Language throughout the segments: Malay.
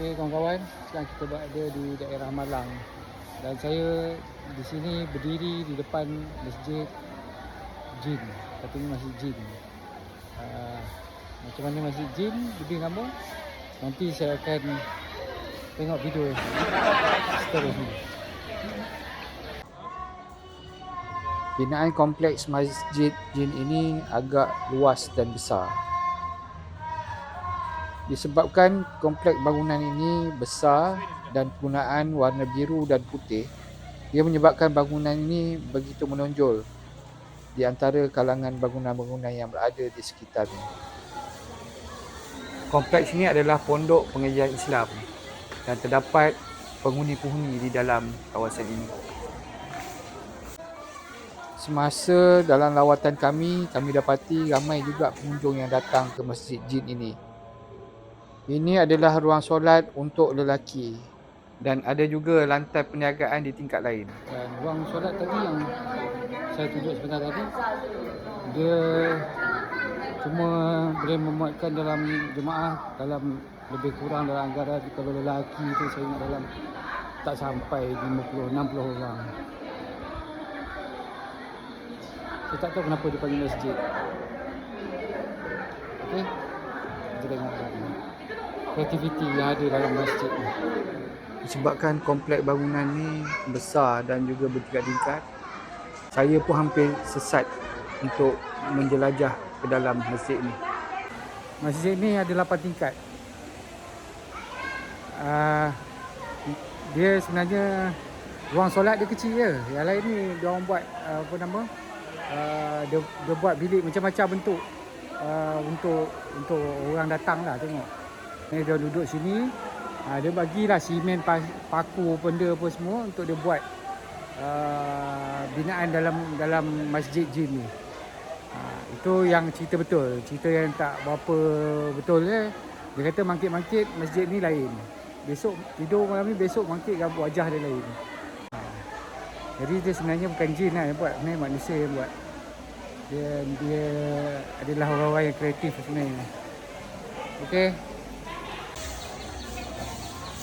Okey kawan-kawan, sekarang kita berada di daerah Malang dan saya di sini berdiri di depan masjid Jin. Katanya masjid Jin. Uh, macam mana masjid Jin lebih lama? Nanti saya akan tengok video seterusnya. Binaan kompleks Masjid Jin ini agak luas dan besar. Disebabkan kompleks bangunan ini besar dan penggunaan warna biru dan putih, ia menyebabkan bangunan ini begitu menonjol di antara kalangan bangunan-bangunan yang berada di sekitarnya. Kompleks ini adalah pondok pengajian Islam dan terdapat penghuni-penghuni di dalam kawasan ini. Semasa dalam lawatan kami, kami dapati ramai juga pengunjung yang datang ke Masjid Jin ini. Ini adalah ruang solat untuk lelaki dan ada juga lantai perniagaan di tingkat lain. Dan ruang solat tadi yang saya tunjuk sebentar tadi, dia cuma boleh memuatkan dalam jemaah dalam lebih kurang dalam anggaran kalau lelaki tu saya ingat dalam tak sampai 50 60 orang. Saya tak tahu kenapa dia panggil masjid. Okey. Kita tengok lagi. Kreativiti yang ada dalam masjid ni. Disebabkan komplek bangunan ni besar dan juga bertingkat-tingkat, saya pun hampir sesat untuk menjelajah ke dalam masjid ni. Masjid ni ada 8 tingkat. Uh, dia sebenarnya ruang solat dia kecil je. Yang lain ni dia orang buat uh, apa nama? Uh, dia, dia buat bilik macam-macam bentuk uh, untuk untuk orang datang lah tengok. Ni dia duduk sini. Uh, dia bagilah simen paku benda apa semua untuk dia buat uh, binaan dalam dalam masjid jin ni. Uh, itu yang cerita betul. Cerita yang tak berapa betul je. Dia kata mangkit-mangkit masjid ni lain. Besok tidur malam ni besok mangkit wajah dia lain. Jadi dia sebenarnya bukan jin lah yang buat, sebenarnya manusia yang buat. Dia, dia adalah orang-orang yang kreatif sebenarnya. Okey.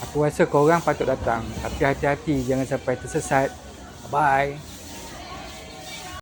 Aku rasa korang patut datang. Tapi hati-hati jangan sampai tersesat. Bye.